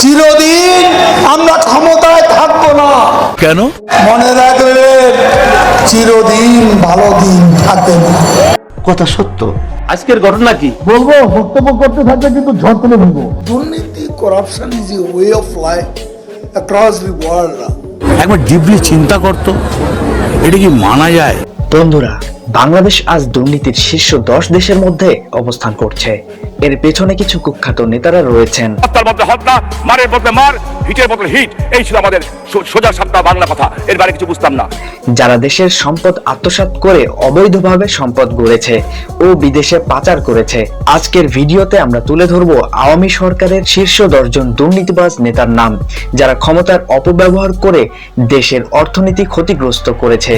চিরদিন আমরা ক্ষমতায় থাকব না। কেন? মনে রাখবেন চিরদিন ভালো দিন থাকে না। কথা সত্য। আজকের ঘটনা কি? বলব বক্তব্য করতে থাকলে কিন্তু ঝড় তুলে বলব দুর্নীতি corruption is a way of life across the world একবার ডিপলি চিন্তা করতো এটা কি মানা যায়? বন্ধুরা, বাংলাদেশ আজ দুর্নীতির শীর্ষ দশ দেশের মধ্যে অবস্থান করছে। এর পেছনে কিছু কুখ্যাত নেতারা রয়েছেন। হিটের বদলে হিট। এই ছিল আমাদের সোজা সাপটা বাংলা কথা। এর বাইরে কিছু বুঝতাম না। যারা দেশের সম্পদ আত্মসাৎ করে অবৈধভাবে সম্পদ গড়েছে ও বিদেশে পাচার করেছে, আজকের ভিডিওতে আমরা তুলে ধরব আওয়ামী সরকারের শীর্ষ দশজন দুর্নীতিবাজ নেতার নাম, যারা ক্ষমতার অপব্যবহার করে দেশের অর্থনীতি ক্ষতিগ্রস্ত করেছে।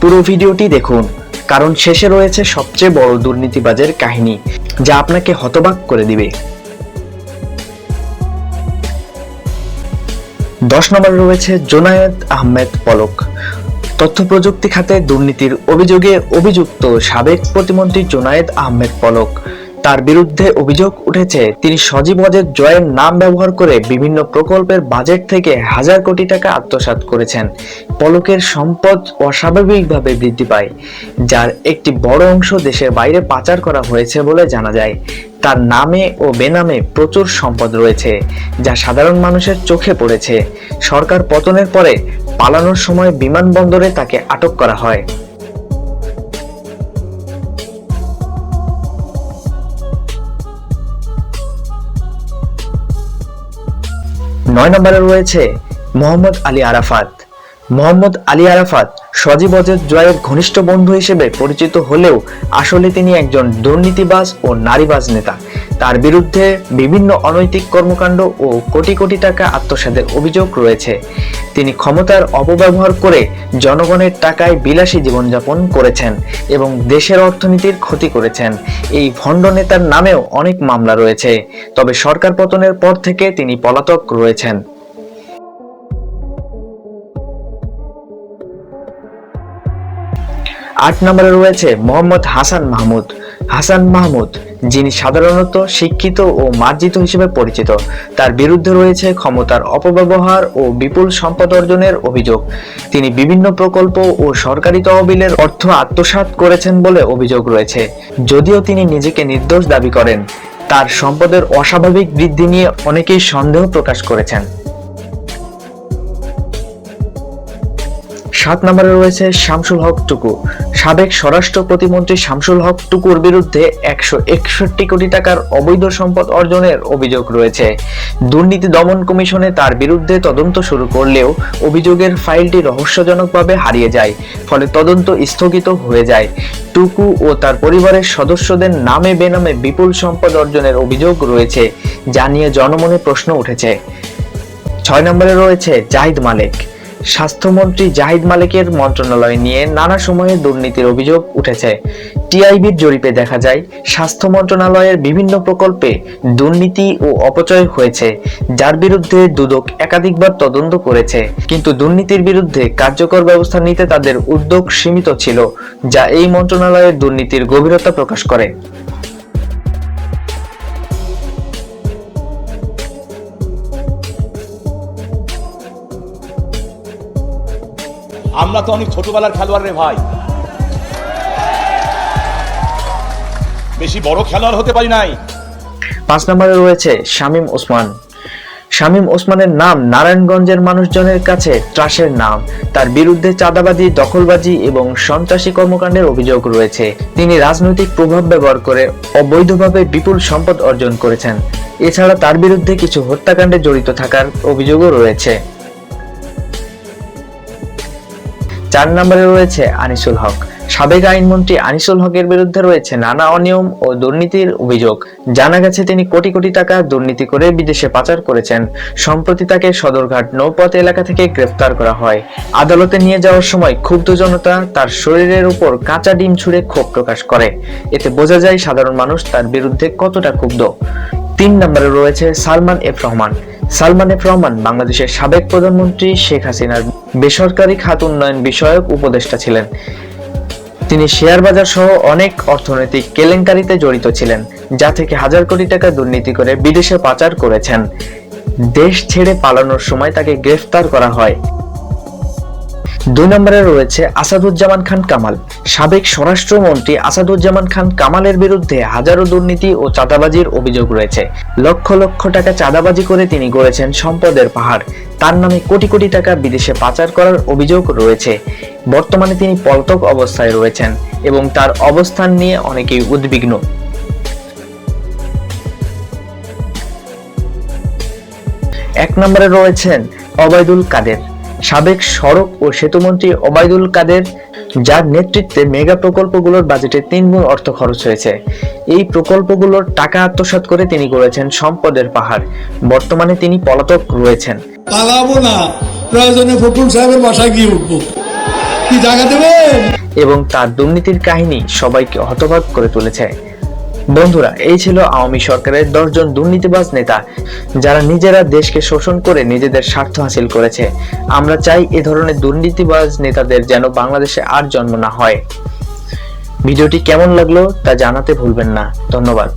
পুরো ভিডিওটি দেখুন, কারণ শেষে রয়েছে সবচেয়ে বড় দুর্নীতিবাজের কাহিনী, যা আপনাকে হতবাক করে দিবে। দশ নম্বরে রয়েছে জোনায়েদ আহমেদ পলক। তথ্য প্রযুক্তি খাতে দুর্নীতির অভিযোগে অভিযুক্ত সাবেক প্রতিমন্ত্রী জোনায়েদ আহমেদ পলক। তার বিরুদ্ধে অভিযোগ উঠেছে, তিনি সজীব ওয়াজেদ জয়ের নাম ব্যবহার করে বিভিন্ন প্রকল্পের বাজেট থেকে হাজার কোটি টাকা আত্মসাৎ করেছেন। পলকের সম্পদ অস্বাভাবিকভাবে বৃদ্ধি পায়, যার একটি বড় অংশ দেশের বাইরে পাচার করা হয়েছে বলে জানা যায়। তার নামে ও বেনামে প্রচুর সম্পদ রয়েছে, যা সাধারণ মানুষের চোখে পড়েছে। সরকার পতনের পরে পালানোর সময় বিমানবন্দরে তাকে আটক করা হয়। নয় নম্বরে রয়েছে মোহাম্মদ আলী আরাফাত। মোহাম্মদ আলী আরাফাত সজীব অজেদ জয়ের ঘনিষ্ঠ বন্ধু হিসেবে পরিচিত হলেও আসলে তিনি একজন দুর্নীতিবাজ ও নারীবাজ নেতা। তার বিরুদ্ধে বিভিন্ন অনৈতিক কর্মকাণ্ড ও কোটি কোটি টাকা আত্মসাদের অভিযোগ রয়েছে। তিনি ক্ষমতার অপব্যবহার করে জনগণের টাকায় বিলাসী জীবনযাপন করেছেন এবং দেশের অর্থনীতির ক্ষতি করেছেন। এই ভণ্ড নেতার নামেও অনেক মামলা রয়েছে। তবে সরকার পতনের পর থেকে তিনি পলাতক রয়েছেন। আট নম্বরে রয়েছে মোহাম্মদ হাসান মাহমুদ। হাসান মাহমুদ, যিনি সাধারণত শিক্ষিত ও মার্জিত হিসেবে পরিচিত, তার বিরুদ্ধে রয়েছে ক্ষমতার অপব্যবহার ও বিপুল সম্পদ অর্জনের অভিযোগ। তিনি বিভিন্ন প্রকল্প ও সরকারি তহবিলের অর্থ আত্মসাৎ করেছেন বলে অভিযোগ রয়েছে। যদিও তিনি নিজেকে নির্দোষ দাবি করেন, তার সম্পদের অস্বাভাবিক বৃদ্ধি নিয়ে অনেকেই সন্দেহ প্রকাশ করেছেন। সাত নম্বরে রয়েছে শামসুল হক টুকু। সাবেক স্বরাষ্ট্র প্রতিমন্ত্রী শামসুল হক টুকুর বিরুদ্ধে একশো একষট্টি কোটি টাকার অবৈধ সম্পদ অর্জনের অভিযোগ রয়েছে। দুর্নীতি দমন কমিশনে তার বিরুদ্ধে তদন্ত শুরু করলেও অভিযোগের ফাইলটি রহস্যজনকভাবে হারিয়ে যায়, ফলে তদন্ত স্থগিত হয়ে যায়। টুকু ও তার পরিবারের সদস্যদের নামে বেনামে বিপুল সম্পদ অর্জনের অভিযোগ রয়েছে, যা নিয়ে জনমনে প্রশ্ন উঠেছে। ছয় নম্বরে রয়েছে জাহিদ মালিক। স্বাস্থ্যমন্ত্রী জাহিদ মালিকের মন্ত্রণালয় নিয়ে নানা সময়ে দুর্নীতির অভিযোগ উঠেছে। টিআইবির জরিপে দেখা যায়, স্বাস্থ্য মন্ত্রণালয়ের বিভিন্ন প্রকল্পে দুর্নীতি ও অপচয় হয়েছে, যার বিরুদ্ধে দুদক একাধিকবার তদন্ত করেছে। কিন্তু দুর্নীতির বিরুদ্ধে কার্যকর ব্যবস্থা নিতে তাদের উদ্যোগ সীমিত ছিল, যা এই মন্ত্রণালয়ের দুর্নীতির গভীরতা প্রকাশ করে। আমরা তো অনেক ছোটবেলার খেলোয়াড় রে ভাই। বেশি বড় খেলোয়াড় হতে পারি নাই। পাঁচ নম্বরে রয়েছে শামীম ওসমান। শামীম ওসমানের নাম নারায়ণগঞ্জের মানুষজনের কাছে ত্রাসের নাম। তার বিরুদ্ধে চাঁদাবাজি, দখলবাজি এবং সন্ত্রাসী কর্মকাণ্ডের অভিযোগ রয়েছে। তিনি রাজনৈতিক প্রভাব ব্যবহার করে অবৈধভাবে বিপুল সম্পদ অর্জন করেছেন। এছাড়া তার বিরুদ্ধে কিছু হত্যাকাণ্ডে জড়িত থাকার অভিযোগও রয়েছে। চার নম্বরে রয়েছে আনিসুল হক। সাবেক আইনমন্ত্রী আনিসুল হকের বিরুদ্ধে রয়েছে নানা অনিয়ম ও দুর্নীতির অভিযোগ। জানা গেছে তিনি কোটি কোটি টাকা দুর্নীতি করে বিদেশে পাচার করেছেন। সম্প্রতি তাকে সদরঘাট নৌপথ এলাকা থেকে গ্রেফতার করা হয়। আদালতে নিয়ে যাওয়ার সময় ক্ষুব্ধ জনতা তার শরীরের উপর কাঁচা ডিম ছুঁড়ে ক্ষোভ প্রকাশ করে। এতে বোঝা যায় সাধারণ মানুষ তার বিরুদ্ধে কতটা ক্ষুব্ধ। তিন নম্বরে রয়েছে সালমান এফ রহমান। সালমান এফ রহমান বাংলাদেশের সাবেক প্রধানমন্ত্রী শেখ হাসিনার বেসরকারি খাত উন্নয়ন বিষয়ক উপদেষ্টা ছিলেন। তিনি শেয়ার বাজার সহ অনেক অর্থনৈতিক কেলেঙ্কারিতে জড়িত ছিলেন, যা থেকে হাজার কোটি টাকা দুর্নীতি করে বিদেশে পাচার করেছেন। দেশ ছেড়ে পালানোর সময় তাকে গ্রেফতার করা হয়। দুই নম্বরে রয়েছে আসাদুজ্জামান খান কামাল। সাবেক স্বরাষ্ট্রমন্ত্রী আসাদুজ্জামান খান কামালের বিরুদ্ধে হাজারো দুর্নীতি ও চাঁদাবাজির অভিযোগ রয়েছে। লক্ষ লক্ষ টাকা চাঁদাবাজি করে তিনি গড়েছেন সম্পদের পাহাড়। তার নামে কোটি কোটি টাকা বিদেশে পাচার করার অভিযোগ রয়েছে। বর্তমানে তিনি পলাতক অবস্থায় রয়েছেন এবং তার অবস্থান নিয়ে অনেকেই উদ্বিগ্ন। এক নম্বরে রয়েছেন অবায়দুল কাদের। সাবেক সড়ক ও সেতুমন্ত্রী ওবায়দুল কাদের যার নেতৃত্বে মেগা প্রকল্পগুলোর বাজেটে তিন গুণ অর্থ খরচ হয়েছে। এই প্রকল্পগুলোর টাকা আত্মসাৎ করে তিনি করেছেন সম্পদের পাহাড়। বর্তমানে তিনি পলাতক রয়েছেন। পালাবো না। প্রয়োজনে ফকুল সাহেবের বাসায় গিয়ে উঠবো। কি জায়গা দেবেন? এবং তার দুর্নীতির কাহিনী সবাইকে হতবাক করে তুলেছে। বন্ধুরা, এই ছিল আওয়ামী সরকারের দশজন দুর্নীতিবাজ নেতা, যারা নিজেরা দেশকে শোষণ করে নিজেদের স্বার্থ হাসিল করেছে। আমরা চাই এ ধরনের দুর্নীতিবাজ নেতাদের যেন বাংলাদেশে আর জন্ম না হয়। ভিডিওটি কেমন লাগল তা জানাতে ভুলবেন না। ধন্যবাদ।